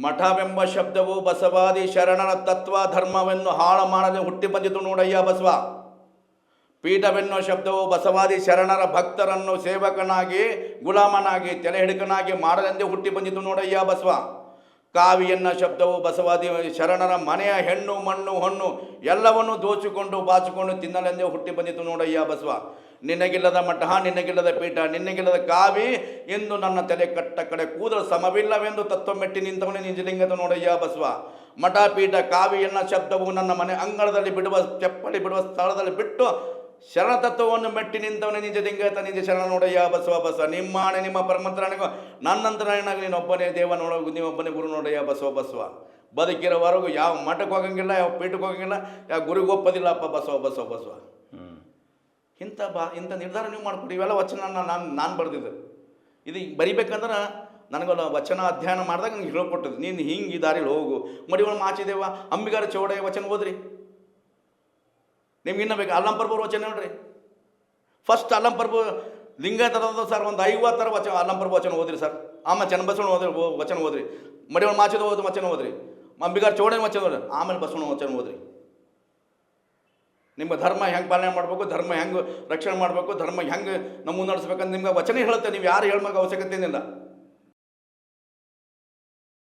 ಮಠವೆಂಬ ಶಬ್ದವು ಬಸವಾದಿ ಶರಣರ ತತ್ವ ಧರ್ಮವನ್ನು ಹಾಳು ಮಾಡದೆ ಹುಟ್ಟಿ ಬಂದಿತು ನೋಡಯ್ಯ ಬಸವ. ಪೀಠವೆನ್ನುವ ಶಬ್ದವು ಬಸವಾದಿ ಶರಣರ ಭಕ್ತರನ್ನು ಸೇವಕನಾಗಿ, ಗುಲಾಮನಾಗಿ ತಲೆ ಹಿಡಕನಾಗಿ ಮಾಡಲೆಂದೇ ಹುಟ್ಟಿ ಬಂದಿತು ನೋಡಯ್ಯ ಬಸವ. ಕಾವಿ ಎನ್ನ ಶಬ್ದವು ಬಸವಾದಿ ಶರಣರ ಮನೆಯ ಹೆಣ್ಣು, ಮಣ್ಣು, ಹಣ್ಣು ಎಲ್ಲವನ್ನು ದೋಚಿಕೊಂಡು, ಬಾಚಿಕೊಂಡು ತಿನ್ನಲೆಂದೇ ಹುಟ್ಟಿ ಬಂದಿತು ನೋಡಯ್ಯ ಬಸವ. ನಿನಗಿಲ್ಲದ ಮಠ, ನಿನಗಿಲ್ಲದ ಪೀಠ, ನಿನಗಿಲ್ಲದ ಕಾವಿ ಎಂದು ನನ್ನ ತಲೆ ಕಟ್ಟ ಕಡೆ ಕೂದಲು ಸಮವಿಲ್ಲವೆಂದು ತತ್ವ ಮೆಟ್ಟಿ ನಿಂತವನೇ ನಿಜಲಿಂಗದ ನೋಡಯ್ಯ ಬಸವ. ಮಠ, ಪೀಠ, ಕಾವಿಯನ್ನ ಶಬ್ದವು ನನ್ನ ಮನೆ ಅಂಗಳದಲ್ಲಿ ಬಿಡುವ, ಚಪ್ಪಲಿ ಬಿಡುವ ಸ್ಥಳದಲ್ಲಿ ಬಿಟ್ಟು ಶರಣ ತತ್ವವನ್ನು ಮೆಟ್ಟಿ ನಿಂತವನೇ ನಿಜ ಲಿಂಗತ ನಿಜ ಶರಣ ನೋಡಯ್ಯ ಬಸವ ಬಸವ. ನಿಮ್ಮಾಣೆ ನಿಮ್ಮ ಪರಮಂತ್ರನಿಗೂ ನನ್ನಂತರ ನೀನೊಬ್ಬನೇ ದೇವ ನೋಡ ನೀವೊಬ್ಬನೇ ಗುರು ನೋಡಯ್ಯ ಬಸವ ಬಸವ. ಬದುಕಿರೋವರೆಗೂ ಯಾವ ಮಠಕ್ಕೆ ಹೋಗಂಗಿಲ್ಲ ಯಾವ ಪೀಠಕ್ಕೆ ಹೋಗಂಗಿಲ್ಲ ಯಾವ ಗುರಿಗೆ ಒಪ್ಪದಿಲ್ಲಪ್ಪ ಬಸವ ಬಸವ ಬಸವ. ಇಂಥ ಬಾ ಇಂಥ ನಿರ್ಧಾರ ನೀವು ಮಾಡ್ಕೊಡಿ. ಇವೆಲ್ಲ ವಚನ ನಾನು ನಾನು ಬರೆದಿದ್ದೆ. ಇದು ಬರಿಬೇಕಂದ್ರೆ ನನಗೊಂದು ವಚನ ಅಧ್ಯಯನ ಮಾಡಿದಾಗ ನನಗೆ ಹೇಳ್ಕೊಟ್ಟದ್ದು. ನೀನು ಹಿಂಗೆ ಈ ದಾರಿಲಿ ಹೋಗು. ಮಡಿಗಳು ಮಾಚಿದೇವ ಅಂಬಿಗಾರ ಚೌಡಯ್ಯ ವಚನ ಓದ್ರಿ. ನಿಮ್ಗೆ ಇನ್ನೂ ಬೇಕು? ಅಲ್ಲಂಪರ್ಬರ್ ವಚನ ನೋಡ್ರಿ ಫಸ್ಟ್ ಅಲ್ಲಂಪರ್ಪು ಲಿಂಗ ತರದ ಸರ್, ಒಂದು ಐವತ್ತರ ವಚನ ಅಲ್ಲಂಪರ್ಬ ವಚನ ಓದ್ರಿ ಸರ್. ಆಮೇಲೆ ಚನ್ನಬಸವಣ್ಣ ಓದ್ರಿ ವಚನ ಓದ್ರಿ. ಮಡಿಗಳು ಮಾಚದ ಓದ್ ವಚನ ಓದ್ರಿ. ಅಂಬಿಗಾರ್ ಚೌಡನ ವಚನ ಓದ್ರಿ, ಆಮೇಲೆ ಬಸವಣ್ಣ ವಚನ ಓದ್ರಿ. ನಿಮ್ಮ ಧರ್ಮ ಹೆಂಗೆ ಪಾಲನೆ ಮಾಡಬೇಕು, ಧರ್ಮ ಹೆಂಗೆ ರಕ್ಷಣೆ ಮಾಡಬೇಕು, ಧರ್ಮ ಹೆಂಗೆ ನಮ್ಮ ನಡೆಸ್ಬೇಕಂತ ನಿಮ್ಗೆ ವಚನ ಹೇಳುತ್ತೆ. ನೀವು ಯಾರು ಹೇಳ್ಬೇಕು ಅವಶ್ಯಕತೆ ಏನಿಲ್ಲ.